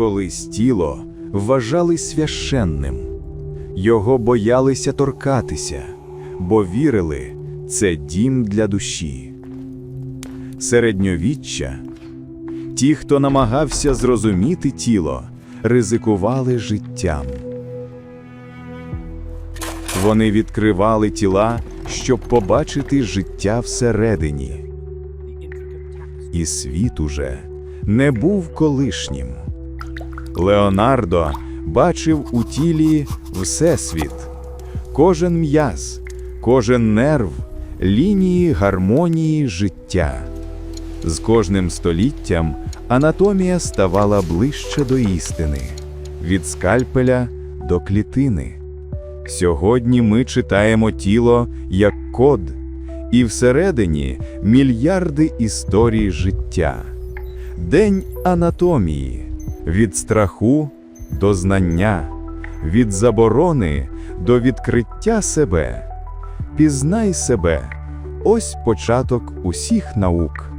Колись тіло вважали священним, його боялися торкатися, бо вірили, це дім для душі. Середньовіччя ті, хто намагався зрозуміти тіло, ризикували життям. Вони відкривали тіла, щоб побачити життя всередині. І світ уже не був колишнім. Леонардо бачив у тілі Всесвіт, кожен м'яз, кожен нерв, лінії гармонії життя. З кожним століттям анатомія ставала ближче до істини, від скальпеля до клітини. Сьогодні ми читаємо тіло як код, і всередині мільярди історій життя. День анатомії від страху до знання, від заборони до відкриття себе. Пізнай себе ось початок усіх наук.